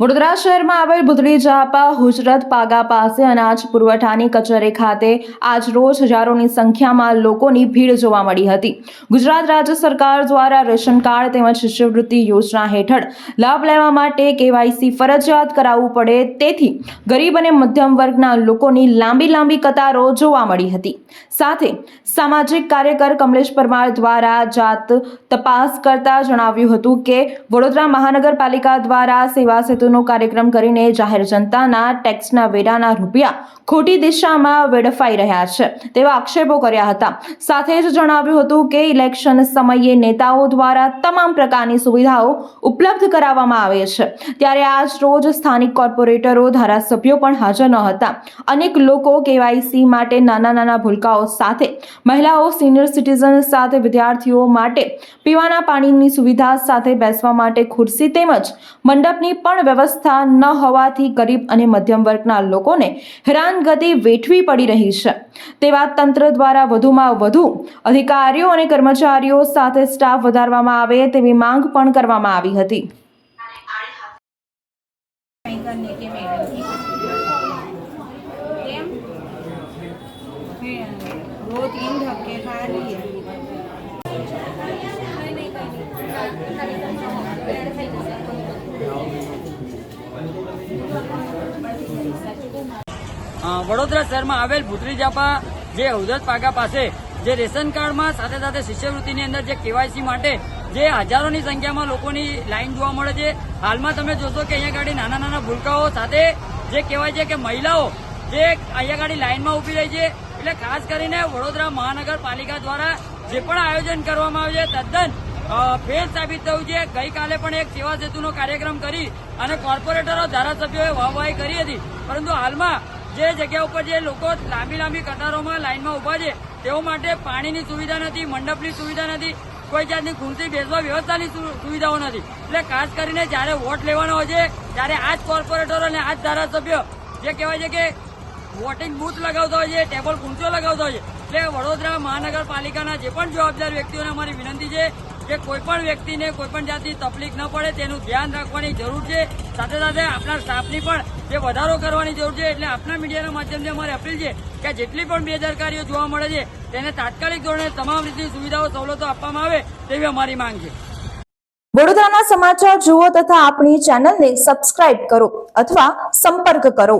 વડોદરા શહેરમાં આવેલ બુધડી જાપા હુજરત પાગા પાસે અનાજ પુરવઠાની કચેરી ખાતે આજ રોજ હજારોની સંખ્યામાં લોકોની ભીડ જોવા મળી હતી. ગુજરાત રાજ્ય સરકાર દ્વારા રેશન કાર્ડ તેમજ શિષ્યવૃત્તિ યોજના હેઠળ લાભ લેવા માટે કેવાયસી ફરજિયાત કરાવવું પડે તેથી ગરીબ અને મધ્યમ વર્ગના લોકોની લાંબી લાંબી કતારો જોવા મળી હતી. સાથે સામાજિક કાર્યકર કમલેશ પરમાર દ્વારા જાત તપાસ કરતા જણાવ્યું હતું કે વડોદરા મહાનગરપાલિકા દ્વારા સેવા સેતુનો કાર્યક્રમ કરીને જાહેર જનતાના ટેક્સના વેરાના રૂપિયા ખોટી દિશામાં વેડફાઈ રહ્યા છે તેવા આક્ષેપો કર્યા હતા. સાથે જ જણાવ્યું હતું કે ઇલેક્શન સમયે નેતાઓ દ્વારા તમામ પ્રકારની સુવિધાઓ ઉપલબ્ધ કરાવવામાં આવે છે. ત્યારે આજ રોજ સ્થાનિક કોર્પોરેટરો, ધારાસભ્યો પણ હાજર ન હતા. અનેક લોકો કેવાયસી માટે નાના નાના ભૂલકાઓ સાથે, મહિલાઓ સિનિયર સિટીઝન સાથે, વિદ્યાર્થીઓ માટે પીવાના પાણીની સુવિધા સાથે બેસવા માટે ખુરશી તેમજ મંડપની પણ વ્યવસ્થા ન હોવાથી ગરીબ અને મધ્યમ વર્ગના લોકોને હેરાનગતિ વેઠવી પડી રહી છે તેવા તંત્ર દ્વારા વધુમાં વધુ અધિકારીઓ અને કર્મચારીઓ સાથે સ્ટાફ વધારવામાં આવે તેવી માંગ પણ કરવામાં આવી હતી कहीं करने के मैडम की કેમ फिर दो तीन धक्के खा रही है વડોદરા શહેરમાં આવેલ ભૂતરી જાપા જે હૌદત પાગા પાસે, જે રેશન કાર્ડમાં સાથે સાથે શિષ્યવૃત્તિની અંદર જે કેવાયસી માટે જે હજારોની સંખ્યામાં લોકોની લાઈન જોવા મળે છે. હાલમાં તમે જોશો કે અહીંયા ગાડી નાના નાના ભૂલકાઓ સાથે જે કહેવાય છે કે મહિલાઓ જે અહીંયા ગાડી લાઈનમાં ઊભી રહી છે. એટલે ખાસ કરીને વડોદરા મહાનગરપાલિકા દ્વારા જે પણ આયોજન કરવામાં આવ્યું છે, તદ્દન ફેલ સાબિત થયું છે. ગઈકાલે પણ એક સેવા સેતુનો કાર્યક્રમ કરી અને કોર્પોરેટરો ધારાસભ્યોએ વાહવાહી કરી હતી. પરંતુ હાલમાં જે જગ્યા ઉપર જે લોકો લાંબી લાંબી કતારોમાં લાઈનમાં ઊભા છે, તેઓ માટે પાણીની સુવિધા નથી, મંડપની સુવિધા નથી, કોઈ જાતની ખુરશી બેસવા વ્યવસ્થાની સુવિધાઓ નથી. એટલે ખાસ કરીને જ્યારે વોટ લેવાનો હોય છે, ત્યારે આ જ કોર્પોરેટરો અને આ જ ધારાસભ્યો જે કહેવાય છે કે વોટિંગ બૂથ લગાવતા હોય છે, ટેબલ કુંચો લગાવતા હોય છે, એટલે વડોદરા મહાનગરપાલિકાના જે પણ જવાબદાર વ્યક્તિઓને અમારી વિનંતી છે કે કોઈ પણ વ્યક્તિને, કોઈ પણ જાતની તકલીફ ન પડે, તેનું ધ્યાન રાખવાની જરૂર છે. સાથે સાથે આપણા સ્ટાફની પણ જે વધારો કરવાની જરૂર છે, એટલે આપણા મીડિયાના માધ્યમથી અમારે અપીલ છે કે જેટલી પણ બેદરકારીઓ જોવા મળે છે, તેને તાત્કાલિક ધોરણે તમામ રીતની સુવિધાઓ, સવલતો આપવામાં આવે તેવી અમારી માંગ છે. વડોદરાના સમાચાર જુઓ તથા આપણી ચેનલને સબસ્ક્રાઇબ કરો અથવા સંપર્ક કરો.